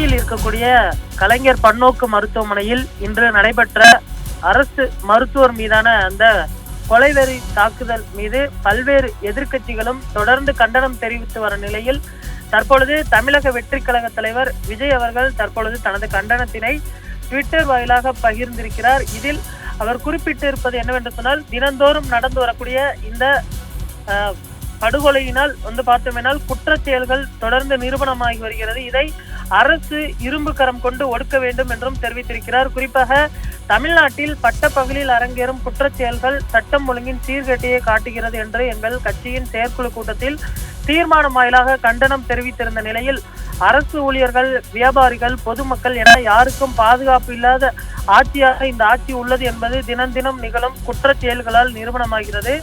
கிண்டியில் இருக்கக்கூடிய கலைஞர் பன்னோக்கு மருத்துவமனையில் இன்று நடைபெற்ற அரசு மருத்துவர் மீதான அந்த கொலைவெறி தாக்குதல் மீது பல்வேறு எதிர்க்கட்சிகளும் தொடர்ந்து கண்டனம் தெரிவித்து வர நிலையில் தற்பொழுது தமிழக வெற்றி கழக தலைவர் விஜய் அவர்கள் தற்பொழுது தனது கண்டனத்தினை ட்விட்டர் வாயிலாக பகிர்ந்திருக்கிறார். இதில் அவர் குறிப்பிட்டிருப்பது என்னவென்று சொன்னால் தினந்தோறும் நடந்து வரக்கூடிய இந்த படுகொலையினால் வந்து பார்த்தோமேனால் குற்ற செயல்கள் தொடர்ந்து நிரூபணமாகி வருகிறது. இதை அரசு இரும்பு கரம் கொண்டு ஒடுக்க வேண்டும் என்றும் தெரிவித்திருக்கிறார். குறிப்பாக தமிழ்நாட்டில் பட்டப்பகலில் அரங்கேறும் குற்றச்செயல்கள் சட்டம் ஒழுங்கின் சீர்கேட்டையை காட்டுகிறது என்று எங்கள் கட்சியின் செயற்குழு கூட்டத்தில் தீர்மானம் வாயிலாக கண்டனம் தெரிவித்திருந்த நிலையில் அரசு ஊழியர்கள் வியாபாரிகள் பொதுமக்கள் என யாருக்கும் பாதுகாப்பு இல்லாத ஆட்சியாக இந்த ஆட்சி உள்ளது என்பது தினம் தினம் நிகழும் குற்ற செயல்களால் நிரூபணமாகிறது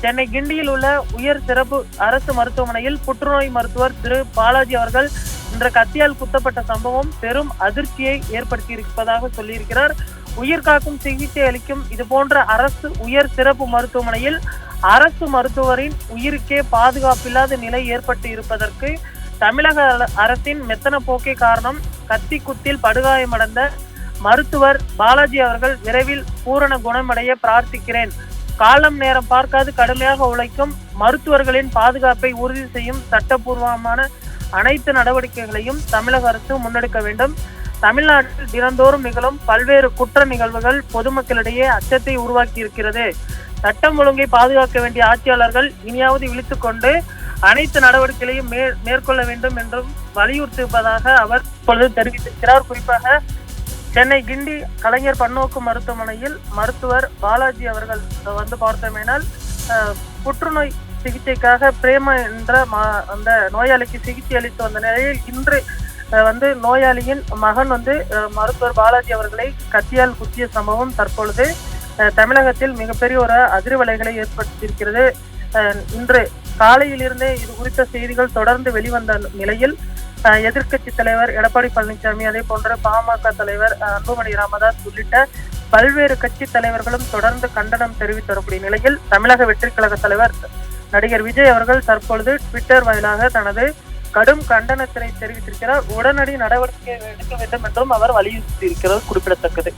சென்னை கிண்டியில் உள்ள உயர் சிறப்பு அரசு மருத்துவமனையில் புற்றுநோய் மருத்துவர் திரு பாலாஜி அவர்கள் என்ற கத்தியால் குத்தப்பட்ட சம்பவம் பெரும் அதிர்ச்சியை ஏற்படுத்தியிருப்பதாக சொல்லியிருக்கிறார். உயிர் காக்கும் சிகிச்சை அளிக்கும் இது போன்ற அரசு உயர் சிறப்பு மருத்துவமனையில் அரசு மருத்துவரின் உயிருக்கே பாதுகாப்பில்லாத நிலை ஏற்பட்டு இருப்பதற்கு தமிழக அர- அரசின் மெத்தன போக்கே காரணம் கத்தி குத்தில் படுகாயமடைந்த மருத்துவர் பாலாஜி அவர்கள் விரைவில் பூரண குணமடைய பிரார்த்திக்கிறேன். காலம் நேரம் பார்க்காது கடுமையாக உழைக்கும் மருத்துவர்களின் பாதுகாப்பை உறுதி செய்யும் சட்டப்பூர்வமான அனைத்து நடவடிக்கைகளையும் தமிழக அரசு முன்னெடுக்க வேண்டும். தமிழ்நாட்டில் தினந்தோறும் நிகழும் பல்வேறு குற்ற நிகழ்வுகள் பொதுமக்களிடையே அச்சத்தை உருவாக்கி இருக்கிறது. சட்டம் ஒழுங்கை பாதுகாக்க வேண்டிய ஆட்சியாளர்கள் இனியாவது விழித்துக் கொண்டு அனைத்து நடவடிக்கைகளையும் மே மேற்கொள்ள வேண்டும் என்றும் வலியுறுத்தியிருப்பதாக அவர் இப்பொழுது தெரிவித்திருக்கிறார். குறிப்பாக சென்னை கிண்டி கலைஞர் பன்னோக்கு மருத்துவமனையில் மருத்துவர் பாலாஜி அவர்கள் வந்து பார்த்தோமேனால் புற்றுநோய் சிகிச்சைக்காக பிரேமா என்ற மா- அந்த நோயாளிக்கு சிகிச்சை அளித்து வந்த நிலையில் இன்று வந்து நோயாளியின் மகன் வந்து மருத்துவர் பாலாஜி அவர்களை கத்தியால் குத்திய சம்பவம் தற்பொழுது தமிழகத்தில் மிகப்பெரிய ஒரு அதிர்வலைகளை ஏற்படுத்தியிருக்கிறது. இன்று காலையிலிருந்தே இது குறித்த செய்திகள் தொடர்ந்து வெளிவந்த நிலையில் எதிர்க்கட்சி தலைவர் எடப்பாடி பழனிசாமி அதே போன்ற பாமக தலைவர் அன்புமணி ராமதாஸ் உள்ளிட்ட பல்வேறு கட்சி தலைவர்களும் தொடர்ந்து கண்டனம் தெரிவித்து வரக்கூடிய நிலையில் தமிழக வெற்றிக் கழக தலைவர் நடிகர் விஜய் அவர்கள் தற்பொழுது ட்விட்டர் வாயிலாக தனது கடும் கண்டனத்தினை தெரிவித்திருக்கிறார். உடனடி நடவடிக்கை எடுக்க வேண்டும் என்றும் அவர் வலியுறுத்தியிருக்கிறது குறிப்பிடத்தக்கது.